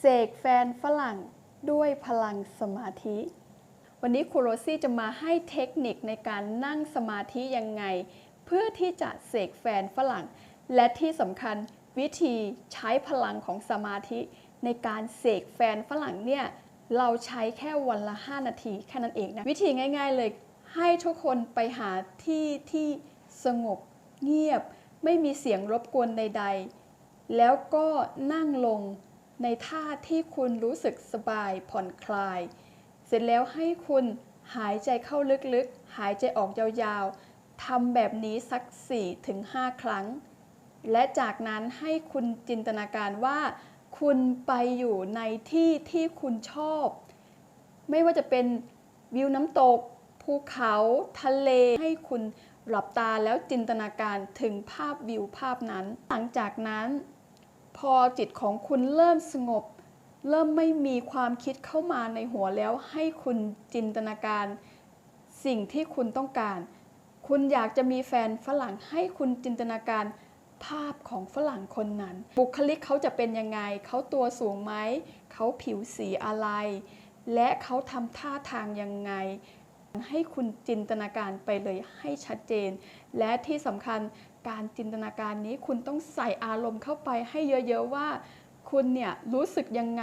เสกแฟนฝรั่งด้วยพลังสมาธิ วันนี้ครูโรซี่จะมาให้เทคนิคในการนั่งสมาธิยังไง เพื่อที่จะเสกแฟนฝรั่ง และที่สำคัญวิธีใช้พลังของสมาธิ ในการเสกแฟนฝรั่งเนี่ยเราใช้แค่วันละ 5 นาทีแค่นั้นเองนะ วิธีง่ายๆเลยให้ทุกคนไปหาที่ที่สงบเงียบ ไม่มีเสียงรบกวนใด ๆ แล้วก็นั่งลง ในท่าที่คุณรู้สึกสบายผ่อนคลาย เสร็จแล้วให้คุณหายใจเข้าลึกๆ หายใจออกยาวๆทำแบบนี้สัก 4-5 ครั้ง และจากนั้นให้คุณจินตนาการว่า คุณไปอยู่ในที่ที่คุณชอบ ไม่ว่าจะเป็นวิวน้ำตก ภูเขาทะเลให้คุณหลับตาแล้วจินตนาการถึงภาพวิวภาพนั้น หลังจากนั้น พอจิตของคุณเริ่มสงบ เริ่มไม่มีความคิดเข้ามาในหัวแล้ว ให้คุณจินตนาการ สิ่งที่คุณต้องการ คุณอยากจะมีแฟนฝรั่งให้คุณจินตนาการภาพของฝรั่งคนนั้น บุคลิกเขาจะเป็นยังไง เขาตัวสูงไหม เขาผิวสีอะไร และเขาทำท่าทางยังไง ให้คุณจินตนาการไปเลยให้ชัดเจน และที่สำคัญการจินตนาการนี้คุณต้องใส่อารมณ์เข้าไปให้เยอะๆว่า คุณเนี่ยรู้สึกยังไง